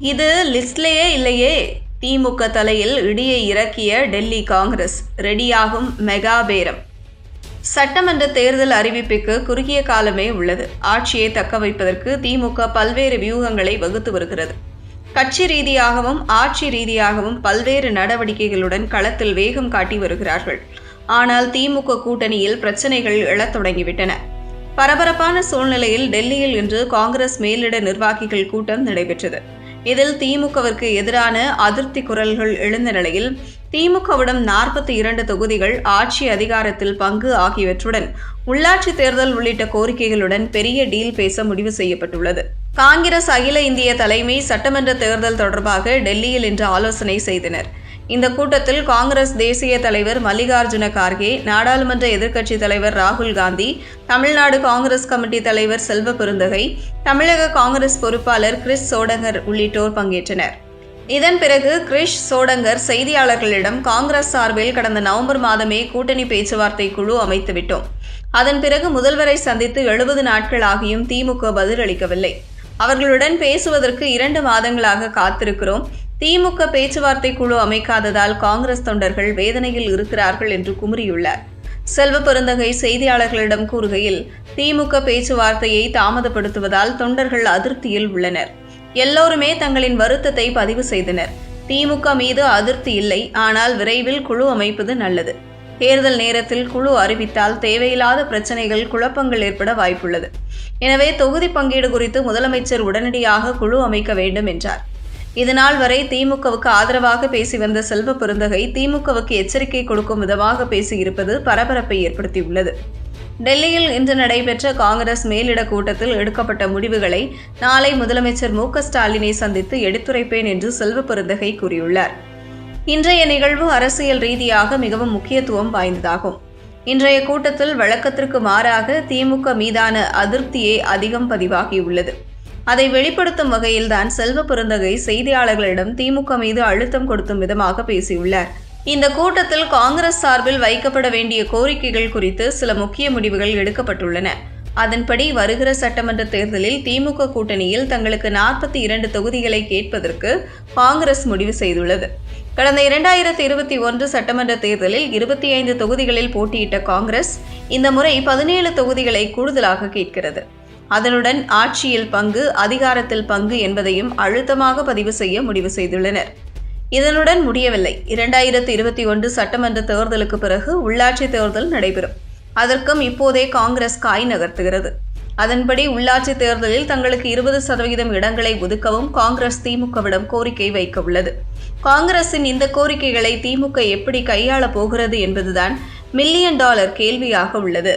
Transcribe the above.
இது லிஸ்ட்லேயே இல்லையே. திமுக தலையில் இடியை இறக்கிய டெல்லி காங்கிரஸ். ரெடியாகும் மெகா பேரம். சட்டமன்ற தேர்தல் அறிவிப்புக்கு குறுகிய காலமே உள்ளது. ஆட்சியை தக்க வைப்பதற்கு திமுக பல்வேறு வியூகங்களை வகுத்து வருகிறது. கட்சி ரீதியாகவும் ஆட்சி ரீதியாகவும் பல்வேறு நடவடிக்கைகளுடன் களத்தில் வேகம் காட்டி வருகிறார்கள். ஆனால் திமுக கூட்டணியில் பிரச்சனைகள் எழத் தொடங்கிவிட்டன. பரபரப்பான சூழ்நிலையில் டெல்லியில் இன்று காங்கிரஸ் மேலிட நிர்வாகிகள் கூட்டம் நடைபெற்றது. இதில் திமுகவிற்கு எதிரான அதிருப்தி குரல்கள் எழுந்த நிலையில் திமுகவிடம் நாற்பத்தி இரண்டு தொகுதிகள் ஆட்சி அதிகாரத்தில் பங்கு ஆகியவற்றுடன் உள்ளாட்சி தேர்தல் உள்ளிட்ட கோரிக்கைகளுடன் பெரிய டீல் பேச முடிவு செய்யப்பட்டுள்ளது. காங்கிரஸ் அகில இந்திய தலைமை சட்டமன்ற தேர்தல் தொடர்பாக டெல்லியில் இன்று ஆலோசனை செய்தனர். இந்த கூட்டத்தில் காங்கிரஸ் தேசிய தலைவர் மல்லிகார்ஜுன கார்கே நாடாளுமன்ற எதிர்க்கட்சித் தலைவர் ராகுல் காந்தி தமிழ்நாடு காங்கிரஸ் கமிட்டி தலைவர் செல்வ பெருந்தகை தமிழக காங்கிரஸ் பொறுப்பாளர் கிறிஸ் சோடங்கர் உள்ளிட்டோர் பங்கேற்றனர். இதன் பிறகு கிரிஷ் சோடங்கர் செய்தியாளர்களிடம் காங்கிரஸ் சார்பில் கடந்த நவம்பர் மாதமே கூட்டணி பேச்சுவார்த்தை குழு அமைத்துவிட்டோம். அதன் பிறகு முதல்வரை சந்தித்து எழுபது நாட்கள் ஆகியும் திமுக பதிலளிக்கவில்லை. அவர்களுடன் பேசுவதற்கு இரண்டு மாதங்களாக காத்திருக்கிறோம். திமுக பேச்சுவார்த்தை குழு அமைக்காததால் காங்கிரஸ் தொண்டர்கள் வேதனையில் இருக்கிறார்கள் என்று குமுறியுள்ளார். செல்வ பெருந்தகை செய்தியாளர்களிடம் கூறுகையில் திமுக பேச்சுவார்த்தையை தாமதப்படுத்துவதால் தொண்டர்கள் அதிருப்தியில் உள்ளனர். எல்லோருமே தங்களின் வருத்தத்தை பதிவு செய்தனர். திமுக மீது அதிருப்தி இல்லை ஆனால் விரைவில் குழு அமைப்பது நல்லது. தேர்தல் நேரத்தில் குழு அறிவித்தால் தேவையில்லாத பிரச்சனைகள் குழப்பங்கள் ஏற்பட வாய்ப்புள்ளது. எனவே தொகுதி பங்கீடு குறித்து முதலமைச்சர் உடனடியாக குழு அமைக்க வேண்டும் என்றார். இதனால் வரை திமுகவுக்கு ஆதரவாக பேசி வந்த செல்வ பெருந்தகை திமுகவுக்கு எச்சரிக்கை கொடுக்கும் விதமாக பேசியிருப்பது பரபரப்பை ஏற்படுத்தியுள்ளது. டெல்லியில் இன்று நடைபெற்ற காங்கிரஸ் மேலிட கூட்டத்தில் எடுக்கப்பட்ட முடிவுகளை நாளை முதலமைச்சர் மு ஸ்டாலினை சந்தித்து எடுத்துரைப்பேன் என்று செல்வ பெருந்தகை கூறியுள்ளார். இன்றைய நிகழ்வு அரசியல் ரீதியாக மிகவும் முக்கியத்துவம் வாய்ந்ததாகும். இன்றைய கூட்டத்தில் வழக்கத்திற்கு மாறாக திமுக மீதான அதிருப்தியே அதிகம் பதிவாகியுள்ளது. அதை வெளிப்படுத்தும் வகையில்தான் செல்வ பெருந்தகை செய்தியாளர்களிடம் திமுக மீது அழுத்தம் கொடுத்தும் விதமாக பேசியுள்ளார். இந்த கூட்டத்தில் காங்கிரஸ் சார்பில் வைக்கப்பட வேண்டிய கோரிக்கைகள் குறித்து சில முக்கிய முடிவுகள் எடுக்கப்பட்டுள்ளன. அதன்படி வருகிற சட்டமன்ற தேர்தலில் திமுக கூட்டணியில் தங்களுக்கு நாற்பத்தி இரண்டு தொகுதிகளை கேட்பதற்கு காங்கிரஸ் முடிவு செய்துள்ளது. கடந்த இரண்டாயிரத்தி இருபத்தி ஒன்று சட்டமன்ற தேர்தலில் இருபத்தி ஐந்து தொகுதிகளில் போட்டியிட்ட காங்கிரஸ் இந்த முறை பதினேழு தொகுதிகளை கூடுதலாக கேட்கிறது. அதனுடன் ஆட்சியில் பங்கு அதிகாரத்தில் பங்கு என்பதையும் அழுத்தமாக பதிவு செய்ய முடிவு செய்துள்ளனர். இதனுடன் முடியவில்லை. இரண்டாயிரத்தி இருபத்தி ஒன்று சட்டமன்ற தேர்தலுக்கு பிறகு உள்ளாட்சி தேர்தல் நடைபெறும். அதற்கும் இப்போதே காங்கிரஸ் காய் நகர்த்துகிறது. அதன்படி உள்ளாட்சி தேர்தலில் தங்களுக்கு இருபது சதவீதம் இடங்களை ஒதுக்கவும் காங்கிரஸ் திமுகவிடம் கோரிக்கை வைக்க உள்ளது காங்கிரசின் இந்த கோரிக்கைகளை திமுக எப்படி கையாளப் போகிறது என்பதுதான் மில்லியன் டாலர் கேள்வியாக உள்ளது.